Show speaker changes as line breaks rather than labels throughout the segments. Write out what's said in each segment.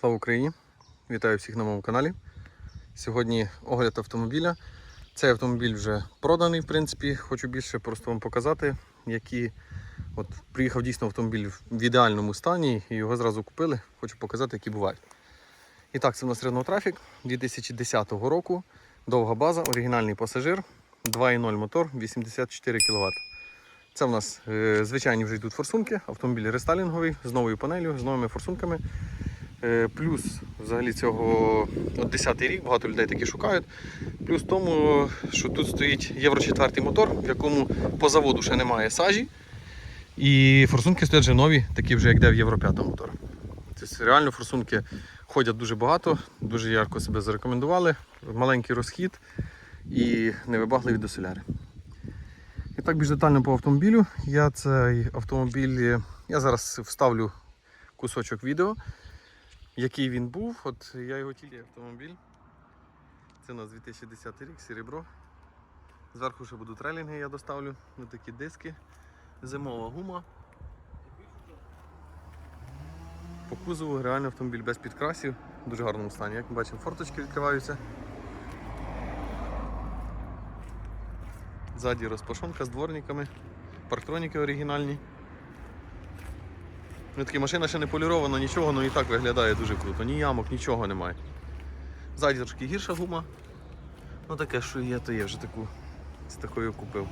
Слава Україні! Вітаю всіх на моєму каналі. Сьогодні огляд автомобіля. Цей автомобіль вже проданий, в принципі. Хочу більше просто вам показати, які от приїхав дійсно автомобіль в ідеальному стані і його зразу купили. Хочу показати, які бувають. І так, це у нас Renault Traffic 2010 року. Довга база, оригінальний пасажир, 2.0 мотор, 84 кВт. Це в нас е, звичайні вже йдуть форсунки, автомобіль рестайлінговий з новою панелью, з новими форсунками. Е, Плюс взагалі цього от 10 рік, багато людей такі шукають. Плюс тому, що тут стоїть Євро 4 мотор, в якому по заводу ще немає сажі. І форсунки стоять вже нові, такі вже як де в Євро 5 мотор. Тобто реально форсунки ходять дуже багато, дуже ярко себе зарекомендували. Маленький розхід і невибагливі до соляри. І так більш детально по автомобілю. Я цей автомобіль, я зараз вставлю кусочок відео який він був. От я його тільки автомобіль. Це у нас 2010 рік, серебро. Зверху ще будуть релінги, я доставлю. Ось такі диски. Зимова гума. По кузову реально автомобіль без підкрасів, в дуже гарному стані. Як ми бачимо, форточки відкриваються. Ззаді розпашонка з дворниками, парктроніки оригінальні. Ну, такі машина ще не полірована, нічого, але і так виглядає дуже круто. Ні ямок, нічого немає. Ззаді трошки гірша гума. Ну таке, що є, то є вже таку. З такою купив.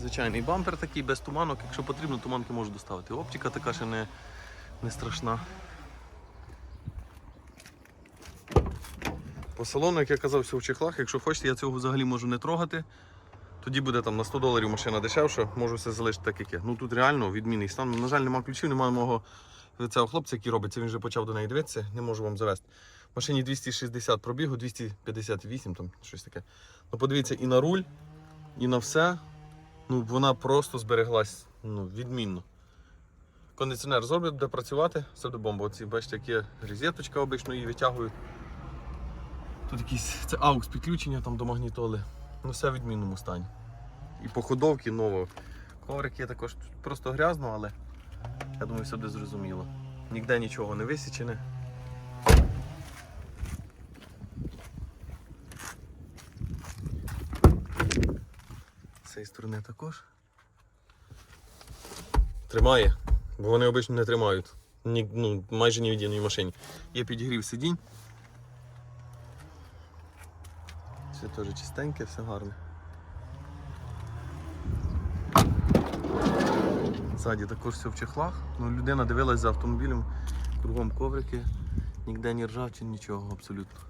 Звичайний бампер такий, без туманок. Якщо потрібно, туманки можу доставити. Оптика така ще не, не страшна. По салону, як я казав, все в чехлах. Якщо хочете, я цього взагалі можу не трогати. Тоді буде там на 100 доларів машина дешевша, можу все залишити так, як є. Ну тут реально відмінний стан. На жаль, немає ключів, немає мого цього хлопця, який робить. Це він вже почав до неї дивитися, не можу вам завести. Машині 260 пробігу, 258, там щось таке. Ну подивіться і на руль, і на все. Ну вона просто збереглась ну, відмінно. Кондиціонер зроблять, буде працювати, все до бомба. Оці, бачите, як є розеточка обично її витягують. Тут якісь це AUX підключення там до магнітоли. Ну все в відмінному стані. І походовки ново. Коврики також просто грязно, але я думаю, все буде зрозуміло. Ніде нічого не висічене. З цієї сторони також. Тримає, бо вони обично не тримають. Ні, ну, майже ні в єдиній машині. Є підігрів сидінь. Все теж чистеньке, все гарне. Ззаді також все в чехлах. Ну, людина дивилась за автомобілем, кругом коврики, ніде ні ржавчин, нічого абсолютно.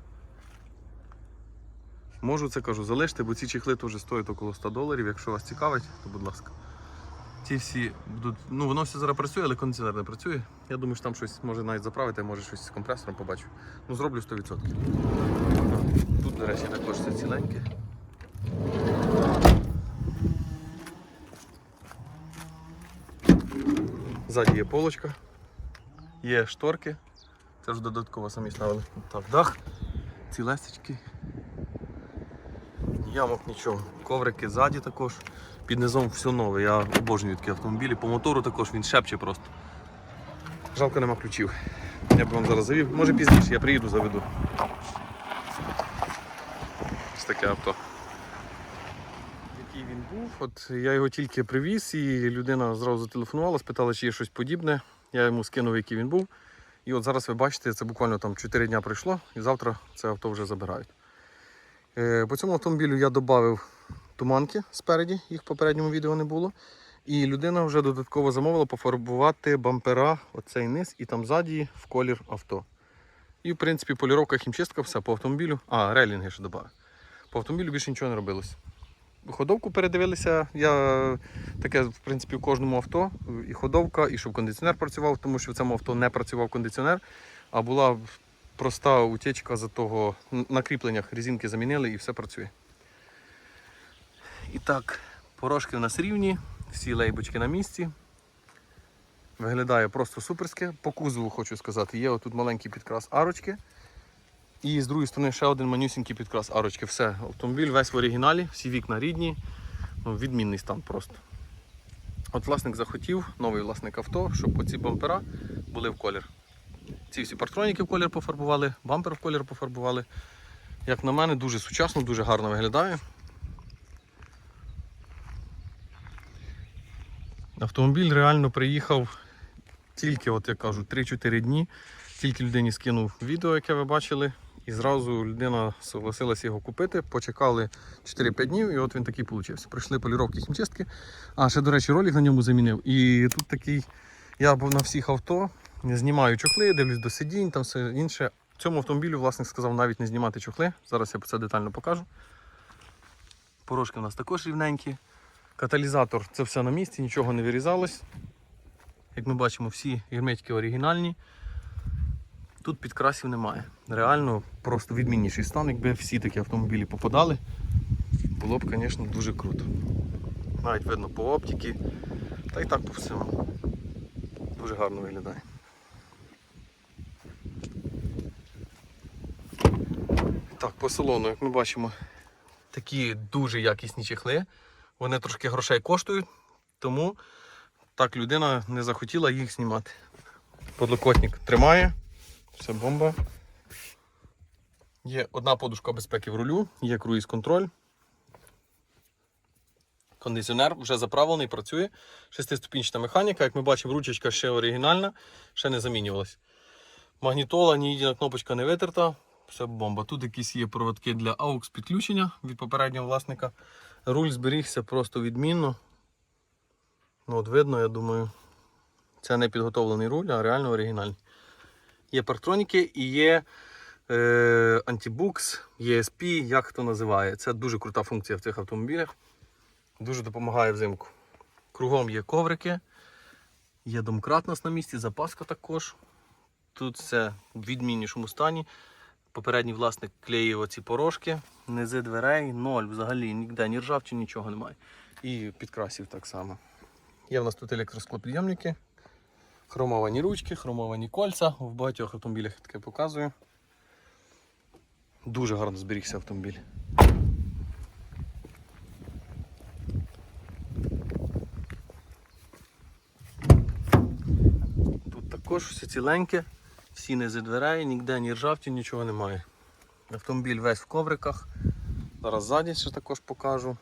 Можу це кажу, залиште, бо ці чехли теж стоять около 100 доларів. Якщо вас цікавить, то будь ласка. Ці всі будуть. Ну воно все зараз працює, але кондиціонер не працює. Я думаю, що там щось може навіть заправити, може щось з компресором побачу. Ну зроблю 100%. Тут, до речі, також все ціленьке. Ззаді є полочка, є шторки. Це ж додатково самі ставили. Так, дах, цілесечки. Ямок нічого. Коврики ззаді також. Під низом все нове. Я обожнюю такі автомобілі. По мотору також він шепче просто. Жалко нема ключів. Я б вам зараз завів. Може пізніше я приїду, заведу. Таке авто. Який він був, от я його тільки привіз, і людина зразу зателефонувала, спитала, чи є щось подібне. Я йому скинув, який він був. І от зараз ви бачите, це буквально там 4 дня пройшло, і завтра це авто вже забирають. Е, По цьому автомобілю я додав туманки спереді, їх в попередньому відео не було. І людина вже додатково замовила пофарбувати бампера, оцей низ і там ззаді в колір авто. І в принципі поліровка, хімчистка, все по автомобілю. А, релінги ще додав. По автомобілю більше нічого не робилось. Ходовку передивилися. Я таке, в принципі, в кожному авто. І ходовка, і щоб кондиціонер працював, тому що в цьому авто не працював кондиціонер, а була проста утечка за того на кріпленнях резинки замінили і все працює. І так, порошки в нас рівні, всі лейбочки на місці. Виглядає просто суперське. По кузову хочу сказати, є отут маленький підкрас арочки. І з другої сторони ще один манюсінький підкрас арочки. Все, автомобіль весь в оригіналі, всі вікна рідні. Ну, відмінний стан просто. От власник захотів, новий власник авто, щоб оці бампера були в колір. Ці всі партроніки в колір пофарбували, бампер в колір пофарбували. Як на мене, дуже сучасно, дуже гарно виглядає. Автомобіль реально приїхав тільки, от я кажу, 3-4 дні. Тільки людині скинув відео, яке ви бачили, і зразу людина согласилася його купити. Почекали 4-5 днів, і от він такий получився. Прийшли поліровки хімчистки. А ще, до речі, ролик на ньому замінив. І тут такий, я був на всіх авто, знімаю чохли, дивлюсь до сидінь, там все інше. Цьому автомобілю власник сказав навіть не знімати чохли. Зараз я це детально покажу. Порожки у нас також рівненькі. Каталізатор це все на місці, нічого не вирізалось. Як ми бачимо, всі герметики оригінальні. Тут підкрасів немає. Реально просто відмінніший стан. Якби всі такі автомобілі попадали, було б, звісно, дуже круто. Навіть видно по оптиці, та й так по всьому. Дуже гарно виглядає. Так, по салону, як ми бачимо, такі дуже якісні чехли. Вони трошки грошей коштують, тому так людина не захотіла їх знімати. Подлокотник тримає, все бомба. Є одна подушка безпеки в рулю, є круїз-контроль. Кондиціонер вже заправлений, працює. Шестиступінчата механіка, як ми бачимо, ручечка ще оригінальна, ще не замінювалась. Магнітола, ні єдина кнопочка не витерта. Все бомба. Тут якісь є проводки для AUX підключення від попереднього власника. Руль зберігся просто відмінно. Ну, от видно, я думаю, це не підготовлений руль, а реально оригінальний. Є парктроніки і є е, антибукс, ESP, як хто називає. Це дуже крута функція в цих автомобілях. Дуже допомагає взимку. Кругом є коврики, є домкрат нас на місці, запаска також. Тут все в відміннішому стані. Попередній власник клеїв оці порожки, низи дверей, ноль взагалі, ніде ні ржавчі, нічого немає. І підкрасів так само. Є в нас тут електросклопідйомники, хромовані ручки, хромовані кольця. В багатьох автомобілях я таке показую. Дуже гарно зберігся автомобіль. Тут також все ціленьке, всі низи дверей, ніде ні ржавчі, нічого немає. Автомобіль весь в ковриках. Зараз ззаді ще також покажу.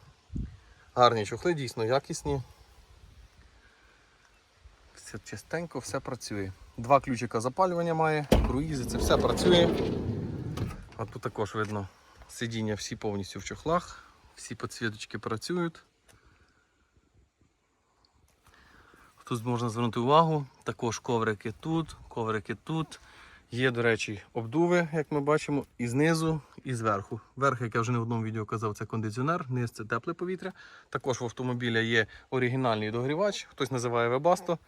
Гарні чохли, дійсно якісні. Все чистенько, все працює. Два ключика запалювання має, круїзи, це все працює. А тут також видно сидіння всі повністю в чохлах, всі підсвіточки працюють. Тут можна звернути увагу, також коврики тут, коврики тут. Є, до речі, обдуви, як ми бачимо, і знизу, і зверху. Верх, як я вже не в одному відео казав, це кондиціонер, низ це тепле повітря. Також в автомобіля є оригінальний догрівач, хтось називає Webasto.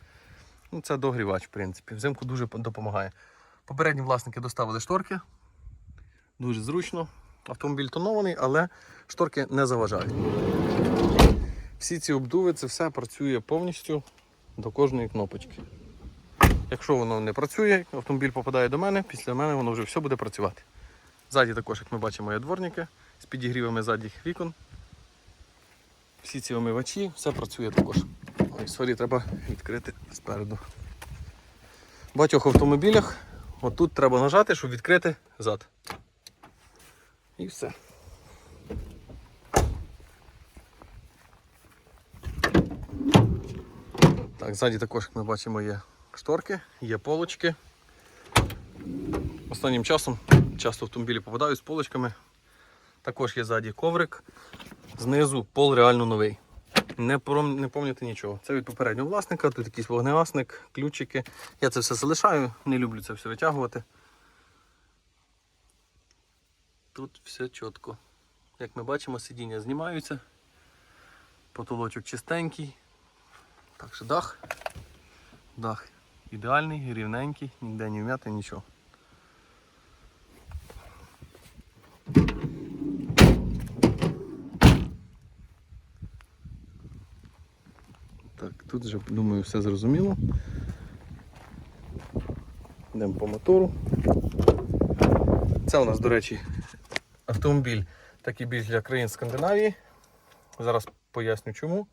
Ну, це догрівач, в принципі. Взимку дуже допомагає. Попередні власники доставили шторки. Дуже зручно. Автомобіль тонований, але шторки не заважають. Всі ці обдуви, це все працює повністю до кожної кнопочки. Якщо воно не працює, автомобіль попадає до мене, після мене воно вже все буде працювати. Ззаді також, як ми бачимо, є дворники з підігрівами задніх вікон. Всі ці омивачі, все працює також. Ой, сорі, треба відкрити спереду. В багатьох автомобілях отут треба нажати, щоб відкрити зад. І все. Так, ззаді також, як ми бачимо, є шторки, є полочки. Останнім часом часто автомобілі попадають з полочками. Також є ззаді коврик, знизу пол реально новий. Не, пром- не пам'ятати нічого. Це від попереднього власника, тут якийсь вогнегасник, ключики. Я це все залишаю, не люблю це все витягувати. Тут все чітко. Як ми бачимо, сидіння знімаються. Потолочок чистенький. Так що дах. Дах ідеальний, рівненький, ніде не вм'яти, нічого. Так, тут вже, думаю, все зрозуміло. Йдемо по мотору. Це у нас, до речі, автомобіль такий більш для країн Скандинавії. Зараз поясню чому.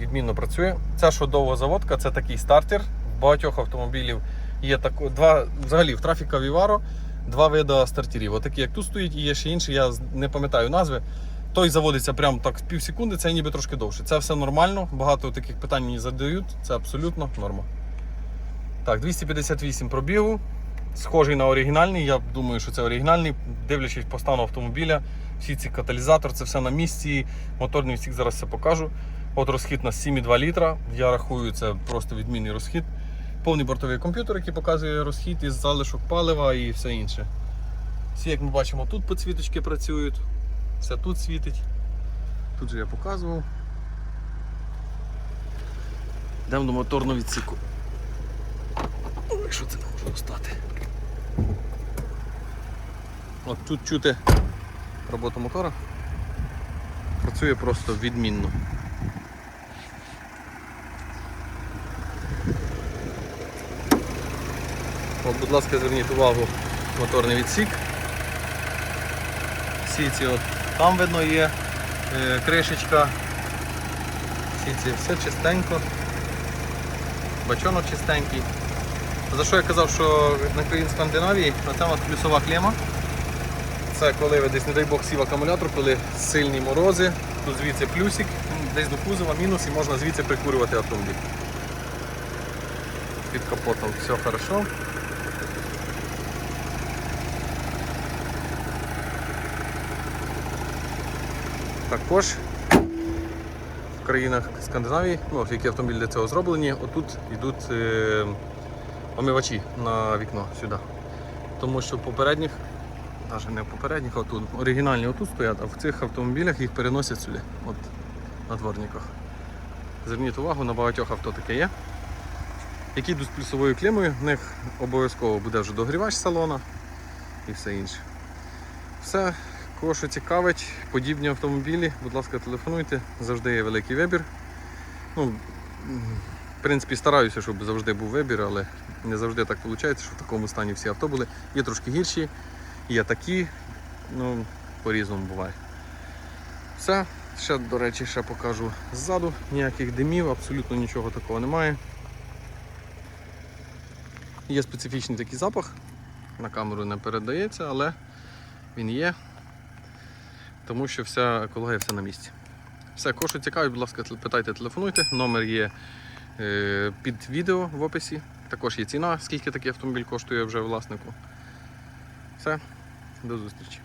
відмінно працює. Ця шодова заводка це такий стартер. В багатьох автомобілів є так, два, взагалі в трафіка Vivaro два види стартерів. Отакі, як тут стоїть, і є ще інші, я не пам'ятаю назви. Той заводиться прямо так в пів секунди, цей ніби трошки довше. Це все нормально. Багато таких питань мені задають. Це абсолютно норма. Так, 258 пробігу. Схожий на оригінальний. Я думаю, що це оригінальний. Дивлячись по стану автомобіля, всі ці каталізатор, це все на місці. Моторний відсік зараз все покажу. От розхід на 7,2 літра. Я рахую, це просто відмінний розхід. Повний бортовий комп'ютер, який показує розхід із залишок палива і все інше. Всі, як ми бачимо, тут підсвіточки працюють. Все тут світить. Тут же я показував. Йдемо до моторного відсіку. Якщо це не можу достати. От тут чути роботу мотора. Працює просто відмінно. От, будь ласка, зверніть увагу моторний відсік. Всі ці от там видно є е, кришечка. Всі ці все чистенько. Бачонок чистенький. За що я казав, що на країн Скандинавії оце у нас плюсова клема. Це коли ви десь, не дай Бог, сів акумулятор, коли сильні морози, тут звідси плюсик, десь до кузова мінус і можна звідси прикурювати автомобіль. Під капотом все хорошо. Також в країнах Скандинавії, ну, які автомобілі для цього зроблені, отут йдуть е, омивачі на вікно сюди. Тому що в попередніх, навіть не в попередніх, а тут оригінальні отут стоять, а в цих автомобілях їх переносять сюди, от на дворниках. Зверніть увагу, на багатьох авто таке є. Які йдуть з плюсовою клімою, в них обов'язково буде вже догрівач салона і все інше. Все, кого що цікавить, подібні автомобілі, будь ласка, телефонуйте, завжди є великий вибір. Ну, в принципі, стараюся, щоб завжди був вибір, але не завжди так виходить, що в такому стані всі авто були. Є трошки гірші, є такі, ну, по-різному буває. Все, ще, до речі, ще покажу ззаду, ніяких димів, абсолютно нічого такого немає. Є специфічний такий запах, на камеру не передається, але він є, тому що вся екологія все на місці. Все, кошу цікавить, будь ласка, питайте, телефонуйте. Номер є е, під відео в описі. Також є ціна, скільки такий автомобіль коштує вже власнику. Все, до зустрічі.